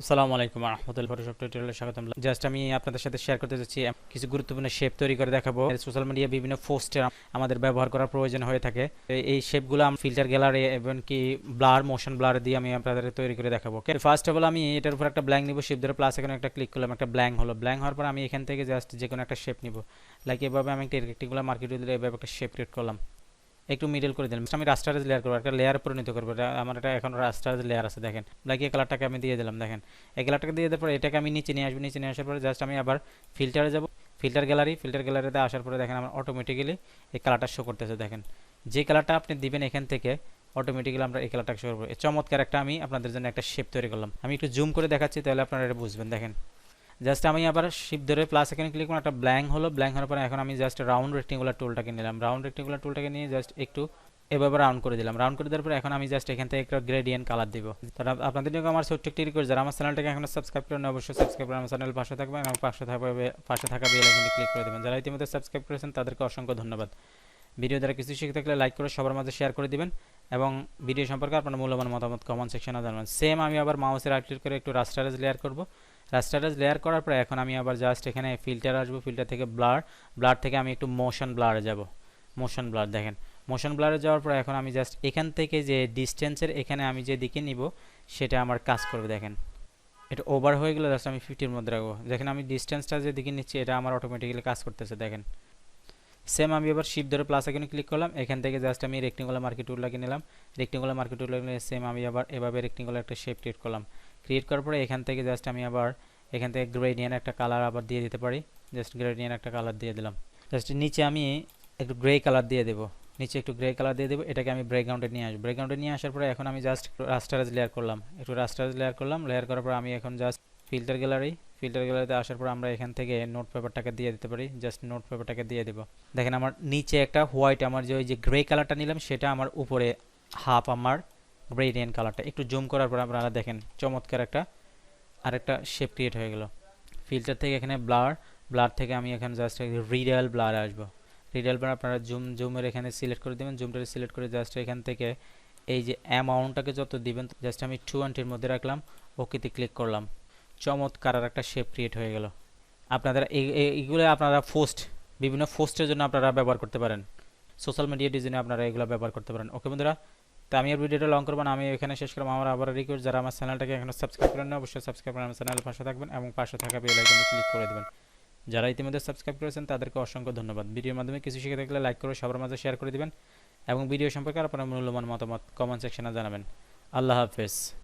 আসসালামু আলাইকুম রহমতুল্লাহ ফটোশপ টিউটোরিয়ালে স্বাগতম। জাস্ট আমি আপনাদের সাথে শেয়ার করতে যাচ্ছি কিছু গুরুত্বপূর্ণ শেপ তৈরি করে দেখাবো। সোশ্যাল মিডিয়া বিভিন্ন পোস্টে আমাদের ব্যবহার করার প্রয়োজন হয়ে থাকে। এই- শেপগুলো আমি ফিল্টার গ্যালারি এবং কি ব্লার মোশন ব্লার দিয়ে আমি আপনাদের তৈরি করে দেখাবো ফার্স্ট অফ অল আমি এটার উপর একটা ব্ল্যাঙ্ক নিব শেপ ধরে প্লাস এখানে একটা ক্লিক করলাম, একটা ব্ল্যাঙ্ক হলো। ব্ল্যাঙ্ক হওয়ার পর আমি এখান থেকে জাস্ট যে কোনো একটা শেপ নিব। লাইক এভাবে আমি একটা মার্কেট এভাবে একটা শেপ ক্রিয়েট করলাম। একটু মিডল করে দিলাম। আমি রাস্টারাইজ লেয়ার করব, একটা লেয়ার পরিণত করব। আমার এটা এখন রাস্টারাইজ লেয়ার আছে, দেখেন। লাইক এই কালারটাকে আমি দিয়ে দিলাম, দেখেন। এই কালারটাকে দিয়ে দেওয়ার পরে এটাকে আমি নিচে নিয়ে আসব, নিচে নিয়ে আসার পরে জাস্ট আমি আবার ফিল্টারে যাব। ফিল্টার গ্যালারি ফিল্টার গ্যালারিতে আসার পরে দেখেন আমার অটোমেটিক্যালি এই কালারটা শো করতেছে, দেখেন। যে কালারটা আপনি দিবেন এখান থেকে অটোমেটিক্যালি আমরা এই কালারটা শো করব। চমৎকার একটা আমি আপনাদের জন্য একটা শেপ তৈরি করলাম। আমি একটু জুম করে দেখাচ্ছি, তাহলে আপনারা এটা বুঝবেন, দেখেন। জাস্ট আমি আবার শিপ ধরে প্লাস এখানে ক্লিক করলাম, একটা ব্ল্যাঙ্ক হলো ব্ল্যাঙ্ক হওয়ার পরে এখন আমি জাস্ট রাউন্ড রেক্টেঙ্গুলার টুলটাকে নিলাম। রাউন্ড রেক্টেঙ্গুলার টুলটাকে নিয়ে জাস্ট একটু এভাবে রাউন্ড করে দিলাম। রাউন্ড করে দেওয়ার পরে এখন আমি জাস্ট এখান থেকে একটা গ্রেডিয়েন্ট কালার দিব। তারা আপনাদের জন্য আমার ছোট্ট একটি রিকোয়েস্ট যারা আমার চ্যানেলটাকে এখনও সাবস্ক্রাইব করেন অবশ্যই সাবস্ক্রাইব করে আমার চ্যানেল পাশে থাকবেন এবং পাশে থাকবে পাশে থাকা বেল আইকনটি ক্লিক করে দেবেন। যারা ইতিমধ্যে সাবস্ক্রাইব করেছেন, তাদেরকে অসংখ্য ধন্যবাদ। ভিডিও দ্বারা কিছু শিখে থাকলে লাইক করে সবার মাঝে শেয়ার করে দিবেন এবং ভিডিও সম্পর্কে আপনার মূল্যবান মতামত কমেন্ট সেকশনে জানাবেন। সেম আমি আবার মাউসের রাইট ক্লিক করে একটু রাস্টারাইজ লেয়ার করব। রাস্টারাইজ লেয়ার করার পরে এখন আমি আবার জাস্ট এখানে ফিল্টার আসব ফিল্টার থেকে ব্লার ব্লার থেকে আমি একটু মোশন ব্লারে যাব। মোশন ব্লার দেখেন। মোশন ব্লারে যাওয়ার পর এখন আমি জাস্ট এখান থেকে যে ডিস্টেন্সের এখানে আমি যে দিকে নিব, সেটা আমার কাজ করবে, দেখেন। এটা ওভার হয়ে গেলে জাস্ট আমি ফিফটির মধ্যে রাখব। দেখেন আমি ডিস্টেন্সটা যে দিকে নিচ্ছি, এটা আমার অটোমেটিক্যালি কাজ করতেছে, দেখেন। সেম আমি এবার শিপ ধরে প্লাস এখানে ক্লিক করলাম, এখান থেকে জাস্ট আমি রেক্টেঙ্গুলার মার্কেট টুল নিলাম। রেক্টেঙ্গুলার মার্কেট টুল সেম আমি আবার এভাবে রেক্টেঙ্গুলার একটা শেপ ক্রিয়েট করলাম। ক্রিয়েট করার পরে এখান থেকে জাস্ট আমি আবার এখান থেকে গ্রেডিয়ান একটা কালার আবার দিয়ে দিতে পারি। জাস্ট গ্রেডিয়ান একটা কালার দিয়ে দিলাম। জাস্ট নিচে আমি একটু গ্রে কালার দিয়ে দেবো। নিচে একটু গ্রে কালার দিয়ে দেবো। এটাকে আমি ব্রেকগ্রাউন্ডে নিয়ে আসব। ব্রেকগ্রাউন্ডে নিয়ে আসার পরে এখন আমি জাস্ট রাস্টারাইজ লেয়ার করলাম। একটু রাস্টারাইজ লেয়ার করলাম। লেয়ার করার পর আমি এখন জাস্ট ফিল্টার গ্যালারি ফিল্টার গ্যালারিতে আসার পর আমরা এখান থেকে নোট পেপারটাকে দিয়ে দিতে পারি। জাস্ট নোট পেপারটাকে দিয়ে দেবো। দেখেন আমার নিচে একটা হোয়াইট আমার যে ওই যে গ্রে কালারটা নিলাম, সেটা আমার উপরে হাফ আমার গ্রেডিয়েন্ট কালারটা একটু জুম করার পর আপনারা দেখেন, চমৎকার একটা আরেকটা শেপ ক্রিয়েট হয়ে গেল। ফিল্টার থেকে এখানে ব্লার ব্লার থেকে আমি এখানে জাস্ট রিডাল ব্লার আসব। রিডাল ব্লার আপনারা জুম জুমের এখানে সিলেক্ট করে দেবেন জুমটা সিলেক্ট করে জাস্ট এখান থেকে এই যে অ্যামাউন্টটাকে যত দিবেন জাস্ট আমি টু টোয়েন্টির মধ্যে রাখলাম, ওকেতে ক্লিক করলাম। চমৎকার আর একটা শেপ ক্রিয়েট হয়ে গেল। আপনাদের এই- এই- এইগুলো আপনারা পোস্ট বিভিন্ন পোস্টের জন্য আপনারা ব্যবহার করতে পারেন। সোশ্যাল মিডিয়া ডিজাইনে আপনারা এগুলো ব্যবহার করতে পারেন। ওকে বন্ধুরা তো আমি আর ভিডিওটা লং করব না, আমি এখানে শেষ করব আমার আবার রিকোয়েস্ট যারা আমার চ্যানেলটাকে এখনও সাবস্ক্রাইব করেন না অবশ্যই সাবস্ক্রাইব করে আমার চ্যানেলের পাশে থাকবেন এবং পাশে থাকা বেল আইকনে ক্লিক করে দেবেন। যারা ইতিমধ্যে সাবস্ক্রাইব করেছেন, তাদেরকে অসংখ্য ধন্যবাদ। ভিডিওর মাধ্যমে কিছু শিখে থাকলে লাইক করে, সবার মাঝে শেয়ার করে দেবেন এবং ভিডিও সম্পর্কে আপনার মূল্যবান মতামত কমেন্ট সেকশনে জানাবেন। আল্লাহ হাফেজ।